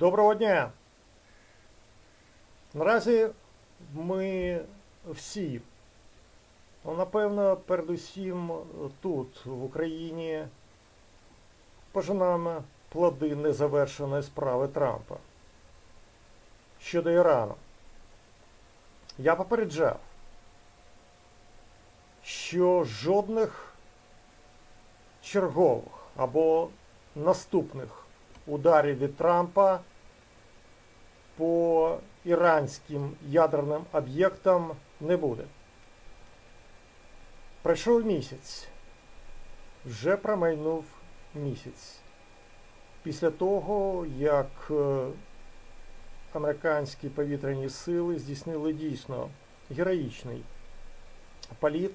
Доброго дня! Наразі ми всі, ну, напевно, передусім тут, в Україні, пожинаємо плоди незавершеної справи Трампа щодо Ірану. Я попереджав, що жодних чергових або наступних ударів від Трампа по іранським ядерним об'єктам не буде. Пройшов місяць, вже промайнув місяць. Після того, як е, американські повітряні сили здійснили дійсно героїчний політ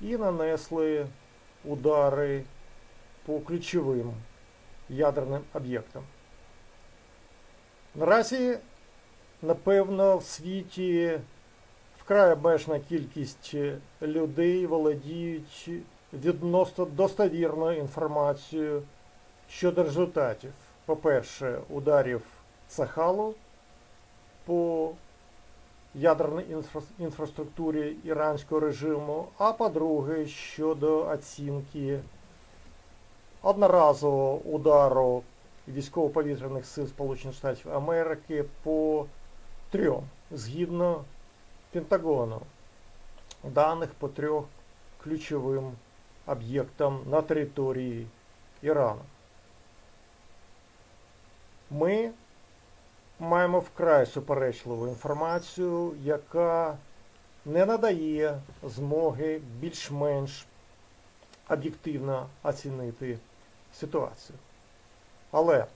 і нанесли удари по ключовим ядерним об'єктам. Наразі, напевно, в світі вкрай обмежена кількість людей володіють відносно достовірною інформацією щодо результатів, по-перше, ударів Цахалу по ядерній інфра- інфраструктурі іранського режиму, а по-друге, щодо оцінки одноразового удару військово-повітряних сил Сполучених Штатів Америки по трьом, згідно Пентагону, даних по трьох ключовим об'єктам на території Ірану. Ми маємо вкрай суперечливу інформацію, яка не надає змоги більш-менш об'єктивно оцінити ситуацію. Але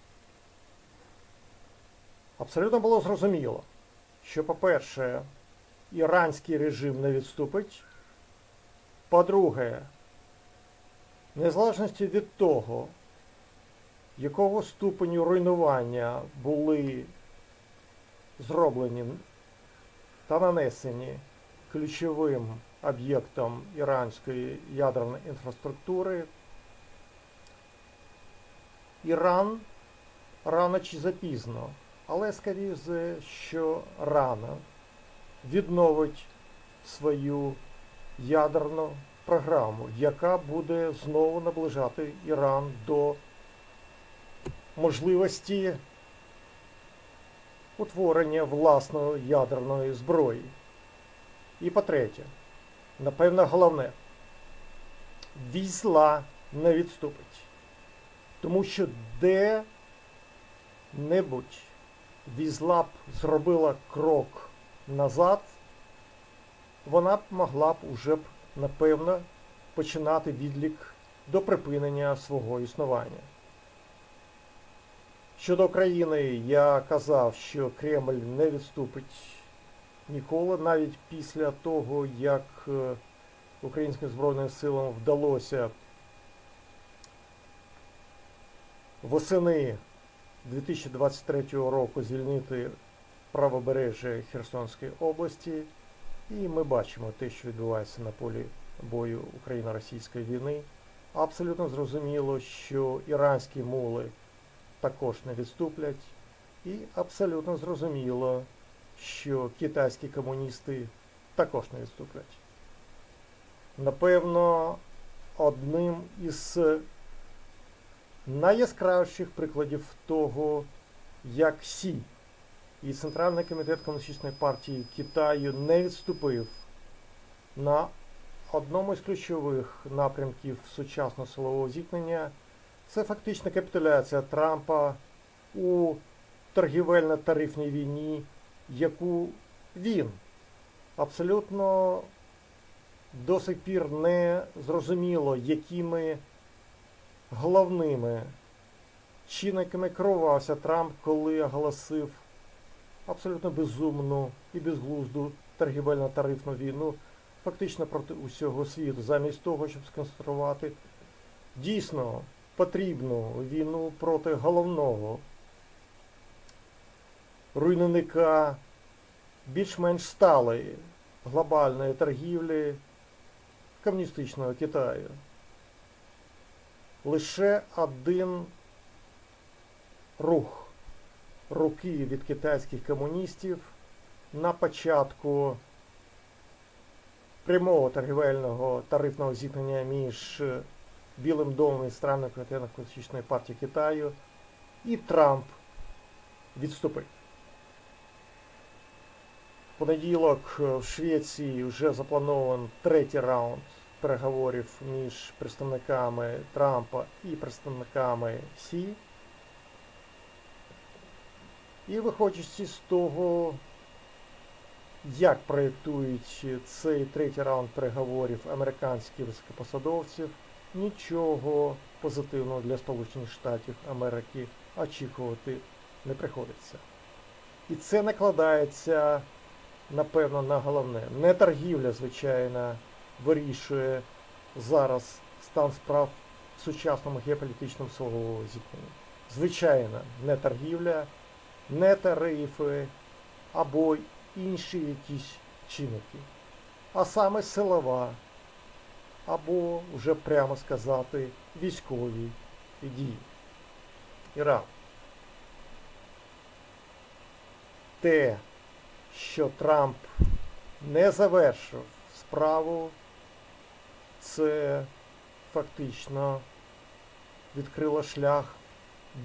абсолютно було зрозуміло, що, по-перше, іранський режим не відступить. По-друге, незалежності від того, якого ступеню руйнування були зроблені та нанесені ключовим об'єктом іранської ядерної інфраструктури, Іран рано чи запізно, але скоріше, що рано відновить свою ядерну програму, яка буде знову наближати Іран до можливості утворення власної ядерної зброї. І по-третє, напевно, головне, візла не відступить. Тому що де-небудь візла б зробила крок назад, вона б могла б уже б, напевно, починати відлік до припинення свого існування. Щодо України, я казав, що Кремль не відступить ніколи, навіть після того, як е, українським Збройним силам вдалося восени 2023 року звільнити правобережжя Херсонської області, і ми бачимо те, що відбувається на полі бою Україно-російської війни. Абсолютно зрозуміло, що іранські мули також не відступлять, і абсолютно зрозуміло, що китайські комуністи також не відступлять. Напевно, одним із найяскравіших прикладів того, як Сі і Центральний комітет Комуністичної партії Китаю не відступив на одному із ключових напрямків сучасного силового зіткнення, це фактично капітуляція Трампа у торгівельно-тарифній війні, яку він абсолютно до сих пір не зрозуміло, якими головними чинниками керувався Трамп, коли оголосив абсолютно безумну і безглузду торгівельно-тарифну війну, фактично проти усього світу, замість того, щоб сконцентрувати дійсно потрібну війну проти головного руйнівника більш-менш сталої глобальної торгівлі комуністичного Китаю. Лише один рух руки від китайських комуністів на початку прямого торгівельного тарифного зіткнення між Білим домом і страною Комуністичної партії Китаю і Трамп відступив. В понеділок в Швеції вже запланован третій раунд переговорів між представниками Трампа і представниками Сі. І виходячи з того, як проєктують цей третій раунд переговорів американські високопосадовців, нічого позитивного для Сполучених Штатів Америки очікувати не приходиться. І це накладається, напевно, на головне. Не торгівля, звичайно, вирішує зараз стан справ в сучасному геополітичному силовому зіткненні. Звичайно, не торгівля, не тарифи або інші якісь чинники, а саме силова, або вже прямо сказати військові дії. Іран. Те, що Трамп не завершив справу, це фактично відкрило шлях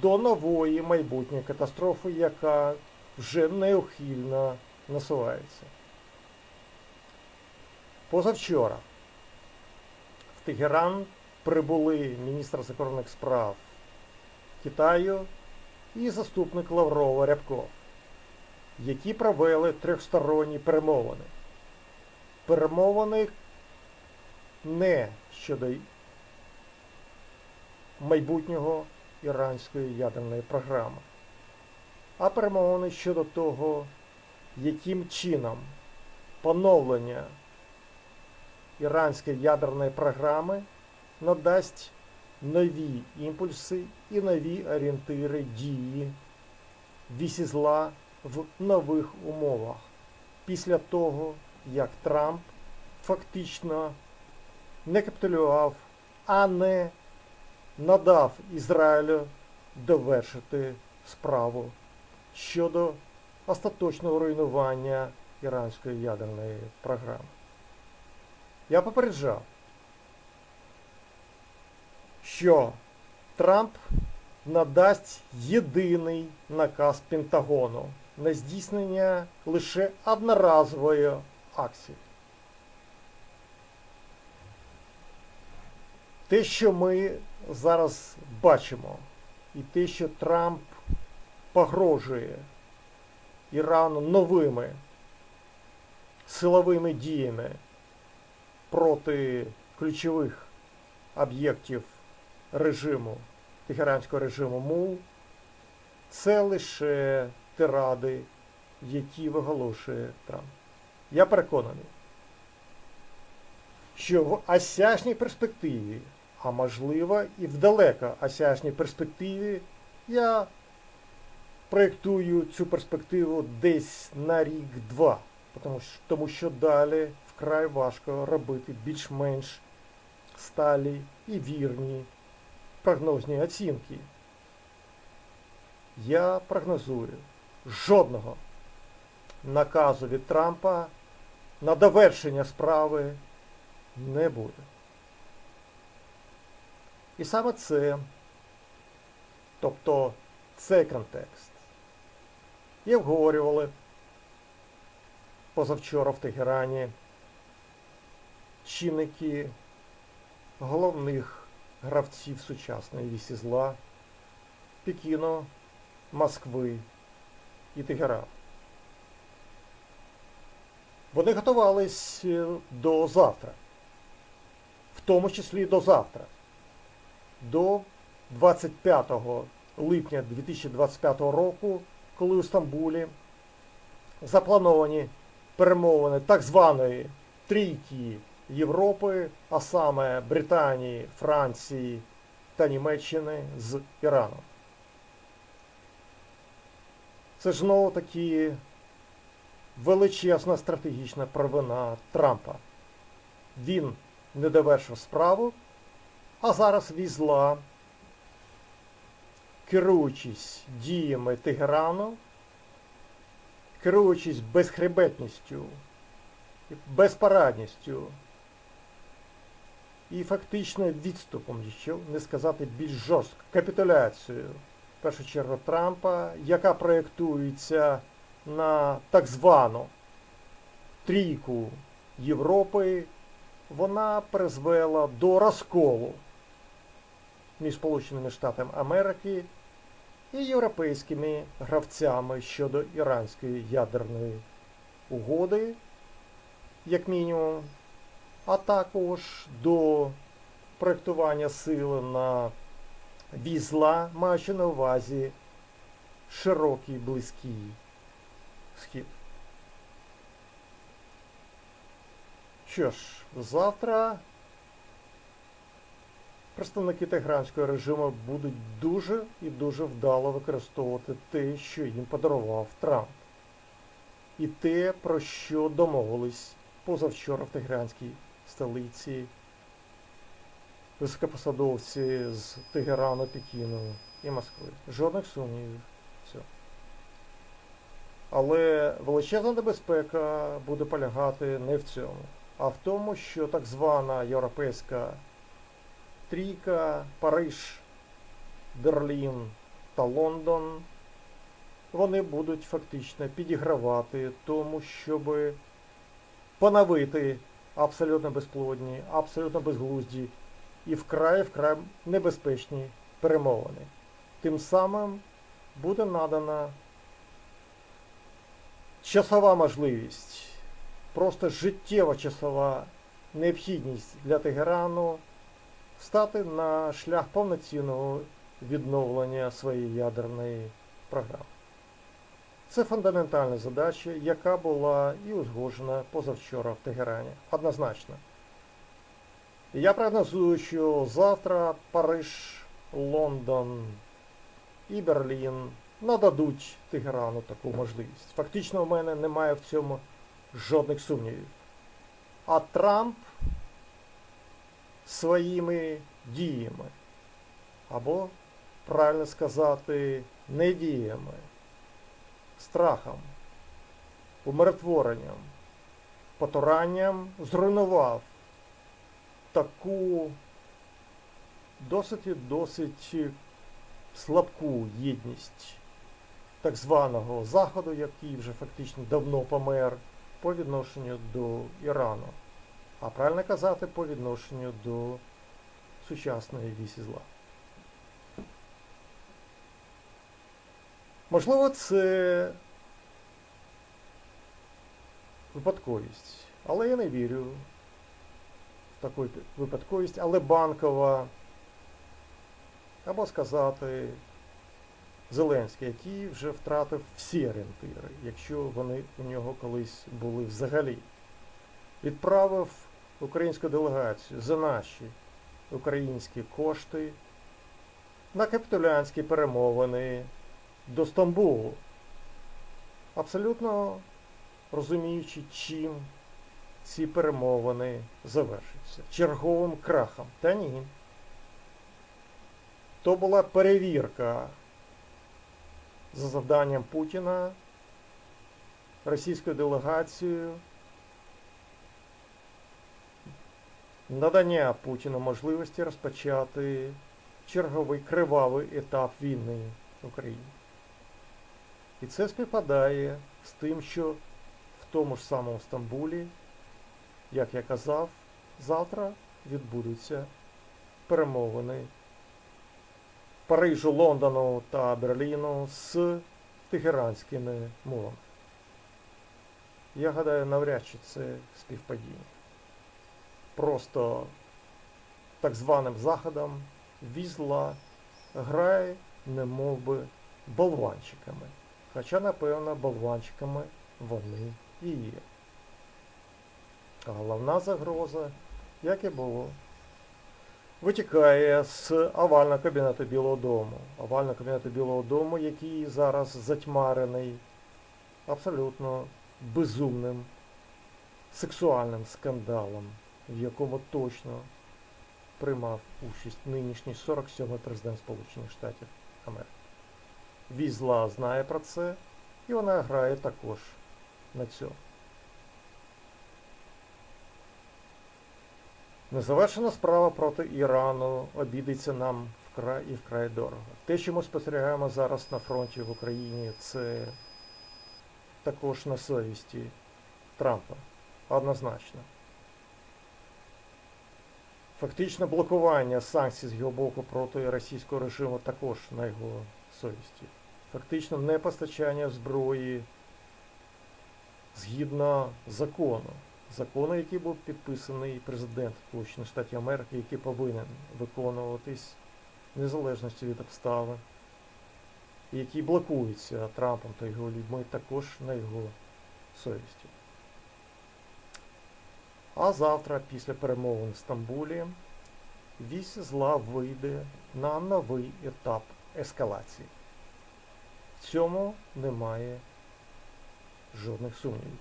до нової майбутньої катастрофи, яка вже неухильно насувається. Позавчора в Тегеран прибули міністр закордонних справ Китаю і заступник Лаврова Рябков, які провели трьохсторонні перемовини. Перемовини не щодо майбутнього іранської ядерної програми, а перемовини щодо того, яким чином поновлення іранської ядерної програми надасть нові імпульси і нові орієнтири дії вісі зла в нових умовах після того, як Трамп фактично не капітулював, а не надав Ізраїлю довершити справу щодо остаточного руйнування іранської ядерної програми. Я попереджав, що Трамп надасть єдиний наказ Пентагону на здійснення лише одноразової акції. Те, що ми зараз бачимо, і те, що Трамп погрожує Ірану новими силовими діями проти ключових об'єктів режиму, тегеранського режиму МУ, це лише тиради, які виголошує Трамп. Я переконаний, що в осяжній перспективі, а можливо і в далеко осяжній перспективі, я проєктую цю перспективу десь на рік-два, тому що, далі вкрай важко робити більш-менш сталі і вірні прогнозні оцінки. Я прогнозую жодного наказу від Трампа на довершення справи не буде. І саме це, тобто цей контекст, і обговорювали позавчора в Тегерані чинники головних гравців сучасної вісі зла Пекіну, Москви і Тегеран. Вони готувались е, до завтра, в тому числі до завтра, до 25 липня 2025 року, коли у Стамбулі заплановані перемовини так званої трійки Європи, а саме Британії, Франції та Німеччини з Іраном. Це ж знову таки величезна стратегічна провина Трампа. Він не довершив справу, а зараз візла. Керуючись діями Тегерану, керуючись безхребетністю, безпарадністю і фактично відступом, якщо не сказати більш жорстко, капітуляцією, в першу чергу Трампа, яка проєктується на так звану трійку Європи, вона призвела до розколу між Сполученими Штатами Америки і європейськими гравцями щодо іранської ядерної угоди, як мінімум, а також до проєктування сили на візла, маючи на увазі широкий близький схід. Що ж, завтра представники тегранського режиму будуть дуже і дуже вдало використовувати те, що їм подарував Трамп. І те, про що домовились позавчора в Тегеранській столиці високопосадовці з Тегерану, Пекіну і Москви. Жодних сумнівів. Все. Але величезна небезпека буде полягати не в цьому, а в тому, що так звана європейська трійка, Париж, Берлін та Лондон, вони будуть фактично підігравати тому, щоб поновити абсолютно безплодні, абсолютно безглузді і вкрай вкрай небезпечні перемовини. Тим самим буде надана часова можливість, просто життєва часова необхідність для Тегерану стати на шлях повноцінного відновлення своєї ядерної програми. Це фундаментальна задача, яка була і узгоджена позавчора в Тегерані. Однозначно. Я прогнозую, що завтра Париж, Лондон і Берлін нададуть Тегерану таку можливість. Фактично, в мене немає в цьому жодних сумнівів. А Трамп своїми діями, або, правильно сказати, не діями, страхом, умиротворенням, потуранням зруйнував таку досить досить слабку єдність так званого Заходу, який вже фактично давно помер, по відношенню до Ірану. А правильно казати по відношенню до сучасної вісі зла. Можливо, це випадковість, але я не вірю в таку випадковість, але банкова, або сказати, Зеленський, який вже втратив всі орієнтири, якщо вони у нього колись були взагалі. Відправив українську делегацію за наші українські кошти на капітулянські перемовини до Стамбулу, абсолютно розуміючи, чим ці перемовини завершаться. Черговим крахом. Та ні. То була перевірка за завданням Путіна російською делегацією надання Путіну можливості розпочати черговий кривавий етап війни в Україні. І це співпадає з тим, що в тому ж самому Стамбулі, як я казав, завтра відбудуться перемовини Парижу, Лондону та Берліну з Тегеранськими мовами. Я гадаю, навряд чи це співпадіння. Просто так званим заходом візла грає немов би болванчиками. Хоча, напевно, болванчиками вони і є. А головна загроза, як і було, витікає з овального кабінету Білого Дому. Овального кабінету Білого Дому, який зараз затьмарений абсолютно безумним сексуальним скандалом, в якому точно приймав участь нинішній 47-й президент Сполучених Штатів Америки. Візла знає про це, і вона грає також на цьому. Незавершена справа проти Ірану обідеться нам вкрай і вкрай дорого. Те, що ми спостерігаємо зараз на фронті в Україні, це також на совісті Трампа. Однозначно. Фактично блокування санкцій з його боку проти російського режиму також на його совісті. Фактично непостачання зброї згідно закону. Закону, який був підписаний президент Сполучених Штатів Америки, який повинен виконуватись в незалежності від обставин, який блокується Трампом та його людьми також на його совісті. А завтра, після перемовин в Стамбулі, вісь зла вийде на новий етап ескалації. В цьому немає жодних сумнівів.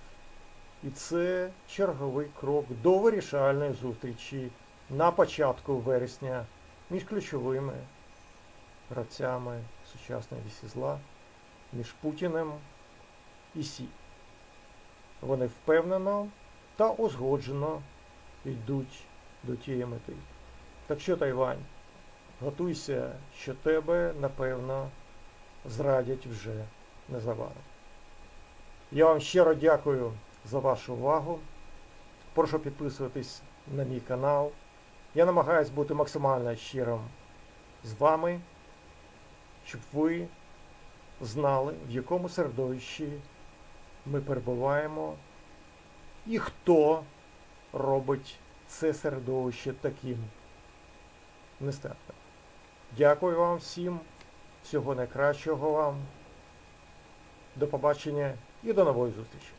І це черговий крок до вирішальної зустрічі на початку вересня між ключовими гравцями сучасної вісі зла, між Путіним і Сі. Вони впевнено та узгоджено йдуть до тієї мети. Так що, Тайвань, готуйся, що тебе, напевно, зрадять вже незабаром. Я вам щиро дякую за вашу увагу. Прошу підписуватись на мій канал. Я намагаюсь бути максимально щирим з вами, щоб ви знали, в якому середовищі ми перебуваємо і хто робить це середовище таким нестерпним. Дякую вам всім, всього найкращого вам. До побачення і до нової зустрічі.